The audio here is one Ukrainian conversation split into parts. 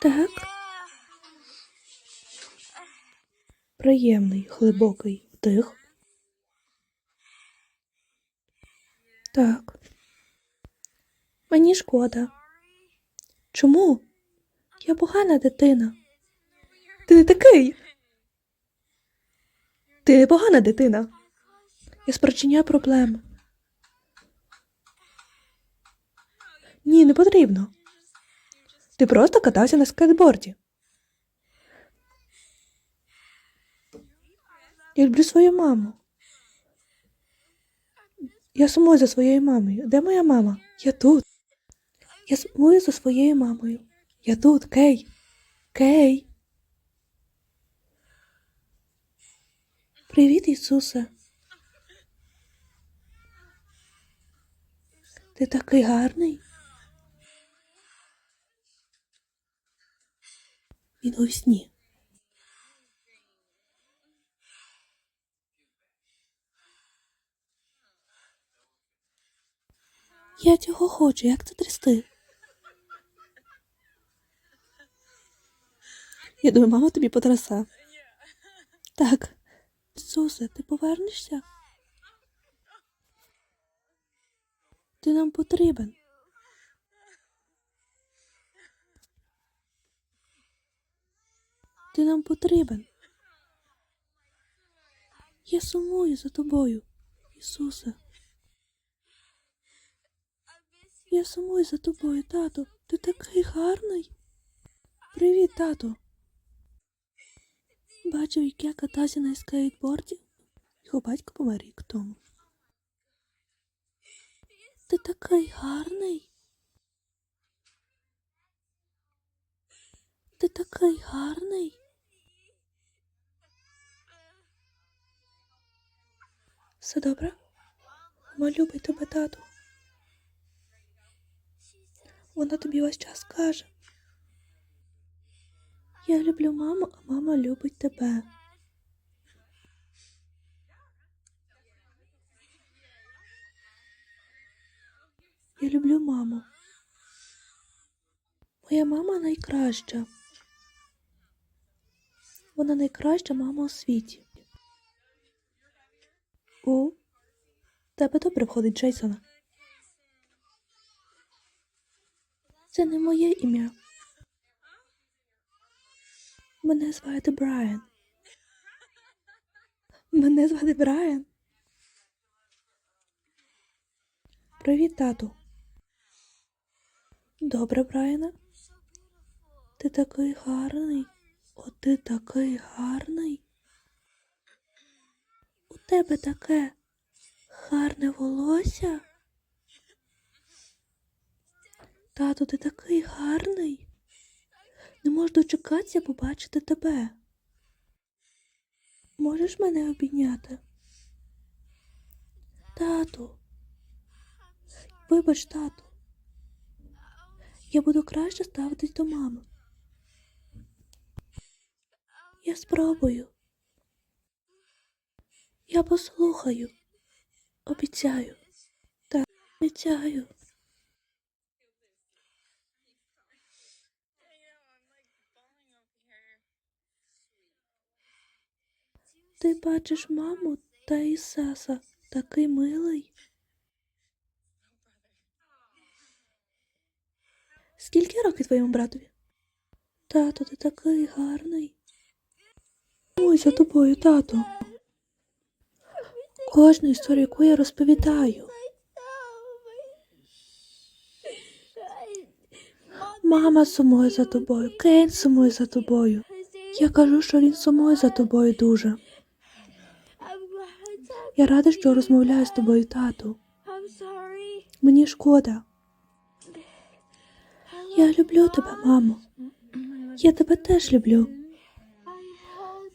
Так. Приємний глибокий вдих. Так. Мені шкода. Чому? Я погана дитина. Ти не такий. Ти не погана дитина. Я спричиняю проблеми. Ні, не потрібно. Ти просто катався на скейтборді. Я люблю свою маму. Я сумую за своєю мамою. Де моя мама? Я тут. Я сумую за своєю мамою. Я тут, Кей. Кей. Привіт, Ісусе. Ти такий гарний. У. Я цього хочу, як це трясти? Я думаю, мама тобі потряса. Так. Ісусе, ти повернешся? Ти нам потрібен. Ти нам потрібен. Я сумую за тобою, Ісусе. Я сумую за тобою, тату. Ти такий гарний. Привіт, тату. Бачив, як я катався на скейтборді. Його батько помер рік тому. Ти такий гарний. Ти такий гарний. Все добре? Любить тебе, тату. Вона тобі весь час каже. Я люблю маму, а мама любить тебе. Я люблю маму. Моя мама найкраща. Вона найкраща мама у світі. У тебе добре входить Джейсона. Це не моє ім'я. Мене звати Брайан. Мене звати Брайан. Привіт, тату. Добре, Брайане. Ти такий гарний. О, ти такий гарний. Тебе таке гарне волосся. Тату, ти такий гарний. Не можу дочекатися побачити тебе. Можеш мене обійняти? Тату. Вибач, тату. Я буду краще ставитись до мами. Я спробую. Я послухаю. Обіцяю. Так, обіцяю. Ти бачиш маму та Ісаса такий милий. Скільки років твоєму братові? Тато, ти такий гарний. Ой, за тобою, тато. Кожну історію, яку я розповідаю. Мама сумує за тобою, Кейн сумує за тобою. Я кажу, що він сумує за тобою дуже. Я рада, що розмовляю з тобою, тату. Мені шкода. Я люблю тебе, мамо. Я тебе теж люблю.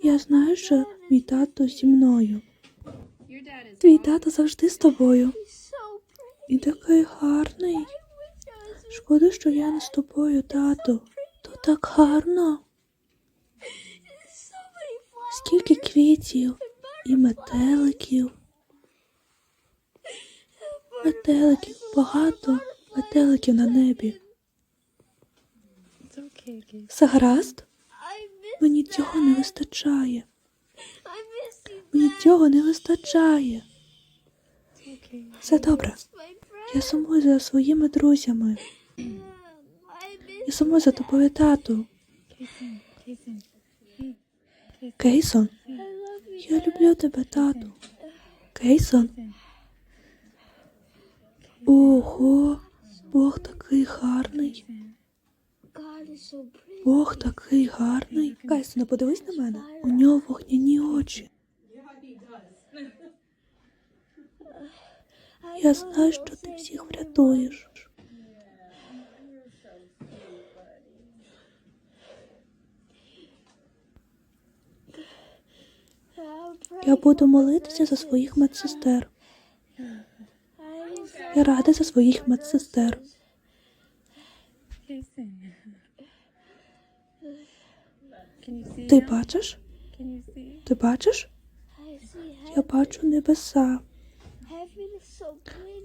Я знаю, що мій тато зі мною. Твій тато завжди з тобою. І такий гарний. Шкода, що я не з тобою, тато. То так гарно. Скільки квітів і метеликів. Метеликів, багато метеликів на небі. Все гаразд? Мені цього не вистачає. Цього не вистачає. Все добре. Я сумую за своїми друзями. Я сумую за тобою, тату. Кейсон, я люблю тебе, тату. Кейсон, ого, Бог такий гарний. Бог такий гарний. Кейсоне, подивись на мене. У нього вогняні очі. Я знаю, що ти всіх врятуєш. Я буду молитися за своїх медсестер. Я рада за своїх медсестер. Ти бачиш? Ти бачиш? Я бачу небеса.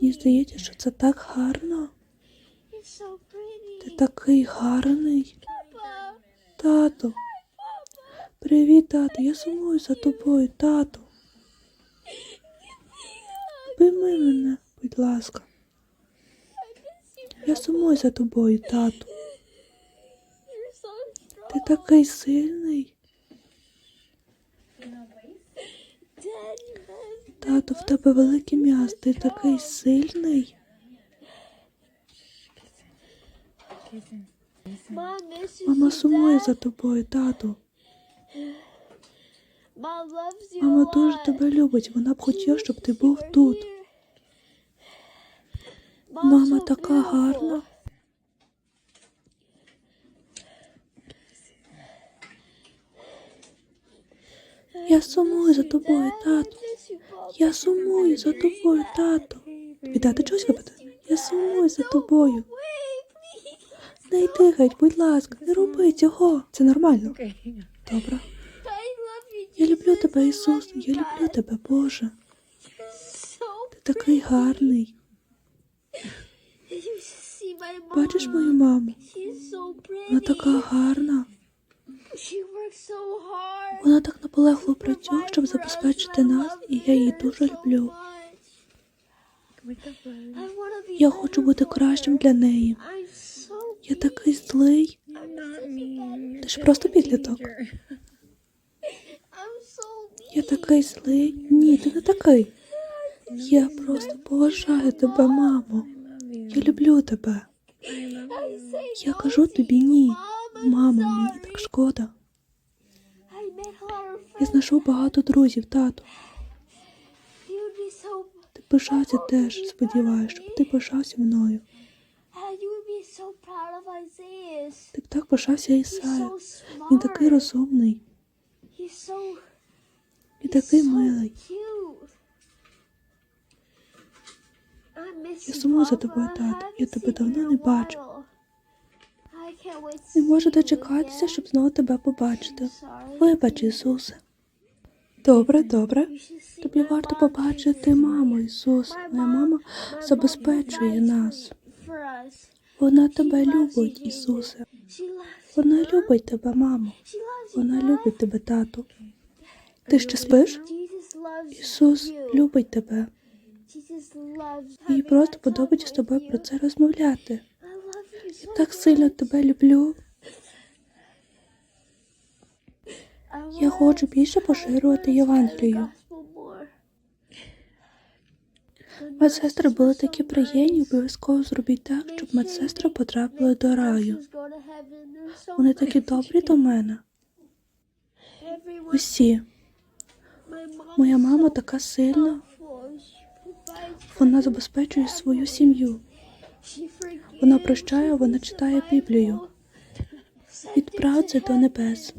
Мені здається, що це так гарно. Ти такий гарний. Тато. Привіт, тато. Я сумую за тобою, тату. Обійми мене, будь ласка. Я сумую за тобою, тату. Ти такий сильний. Тату, в тебе велике м'ясо. Ти такий сильний. Мама сумує за тобою, тату. Мама дуже тебе любить. Вона б хотіла, щоб ти був тут. Мама така гарна. Я сумую за тобою, тату. Я сумую за тобою, тату. Тобі дати чогось випити? Я сумую за тобою. Не йди геть, будь ласка, не роби цього. Це нормально. Добре. Я люблю тебе, Ісус. Я люблю тебе, Боже. Ти такий гарний. Бачиш мою маму? Вона така гарна. Вона так наполегливо працює, щоб забезпечити нас, і я її дуже люблю. Я хочу бути кращим для неї. Я такий злий. Ти ж просто підліток. Я такий злий. Ні, ти не такий. Я просто поважаю тебе, мамо. Я люблю тебе. Я кажу тобі ні. Мамо, мені так шкода. Я знайшов багато друзів, тату. Ти пишався теж, сподіваюся, щоб ти пишався мною. Ти б так пишався Ісаю. Він такий розумний і такий милий. Я сумую за тобою, тато. Я тебе давно не бачу. Не можу дочекатися, щоб знову тебе побачити. Вибач, Ісусе. Добре, добре. Тобі варто побачити маму, Ісус. Моя мама забезпечує нас. Вона тебе любить, Ісусе. Вона любить тебе, мамо. Вона любить тебе, тату. Ти ще спиш? Ісус любить тебе. Їй просто подобається з тобою про це розмовляти. Я так сильно тебе люблю. Я хочу більше поширювати Євангелію. Медсестри були такі приємні, обов'язково зробіть так, щоб медсестри потрапили до раю. Вони такі добрі до мене. Усі. Моя мама така сильна. Вона забезпечує свою сім'ю. Вона прощає, вона читає Біблію. від праці до небес.